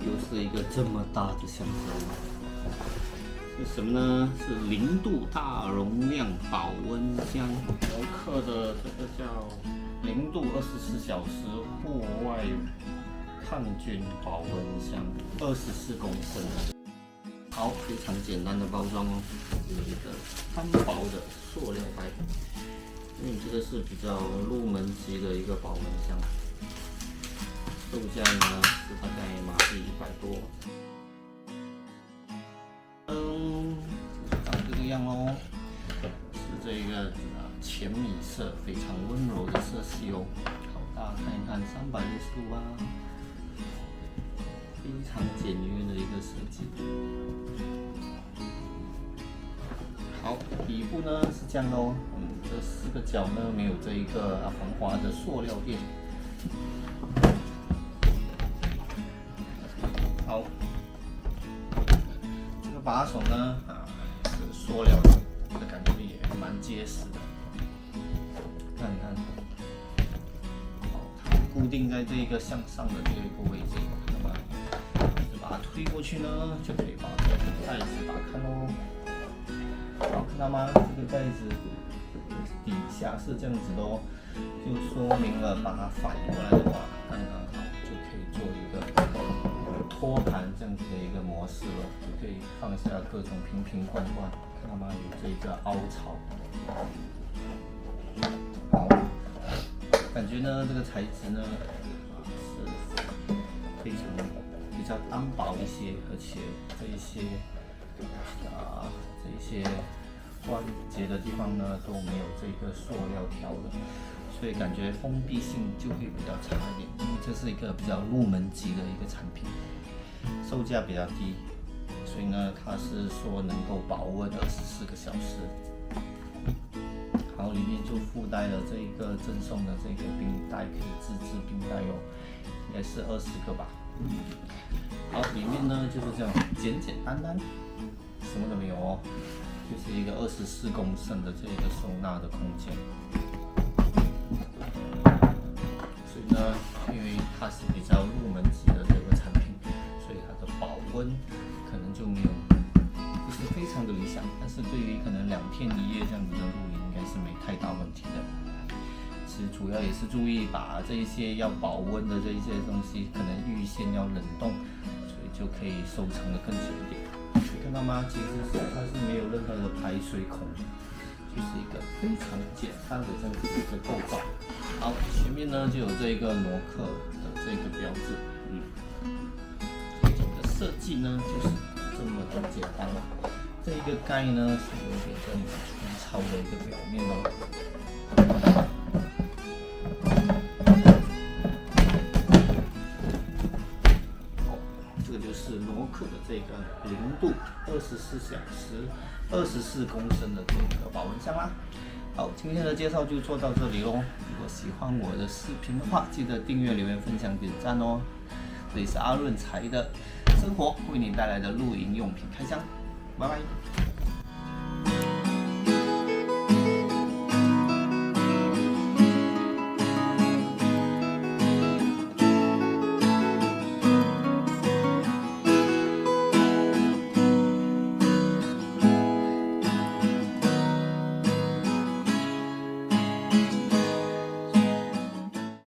又是一个这么大的箱子，是什么呢？是零度大容量保温箱。我刻的这个叫零度二十四小时户外抗菌保温箱，二十四公升。好，非常简单的包装哦，有一个单薄的塑料袋，因为这个是比较入门级的一个保温箱。售价呢是大概马币一百多，嗯，长这个样哦，是这个浅米色，非常温柔的色系哦。好，大家看一看，三百六十度啊，非常简约的一个设计。好，底部呢是这样的哦，嗯，这四个角呢没有这一个防滑的塑料垫。好，这个把手呢，啊，是塑料的，的感觉也蛮结实的。看看，好，它固定在这个向上的这一个位置，那么就把它推过去呢，就可以把这个袋子打开喽。好，看到吗？这个袋子底下是这样子的哦，就说明了把它反过来的话，刚刚好。托盘这样子的一个模式了，就可以放下各种瓶瓶罐罐，看到吗？有这一个凹槽。好，感觉呢这个材质呢是非常比较单薄一些，而且这一些啊这一些关节的地方呢都没有这个塑料条的，所以感觉封闭性就会比较差一点，因为这是一个比较入门级的一个产品。售价比较低，所以呢，它是说能够保温二十四个小时。好，里面就附带了这一个赠送的这个冰袋，可以自制冰袋哦，也是二十个吧。好，里面呢就是这样简简单单，什么都没有哦，就是一个二十四公升的这个收纳的空间。所以呢，因为它是比较入门级温可能就没有，不是非常的理想，但是对于可能两天一夜这样子的露营，应该是没太大问题的。其实主要也是注意把这一些要保温的这一些东西，可能预先要冷冻，所以就可以收藏的更久一点。看到吗？其实是它是没有任何的排水孔，就是一个非常简单的这样子一个构造。好，前面呢就有这一个挪克的这个标志，嗯。设计呢就是这么的简单了，这一个盖呢是有点这么粗糙的一个表面哦。好，这个就是诺克的这个零度二十四小时、二十四公升的这个保温箱啦。好，今天的介绍就做到这里喽。如果喜欢我的视频的话，记得订阅、留言、分享、点赞哦。这里是阿润财的。生活为您带来的露营用品开箱，拜拜。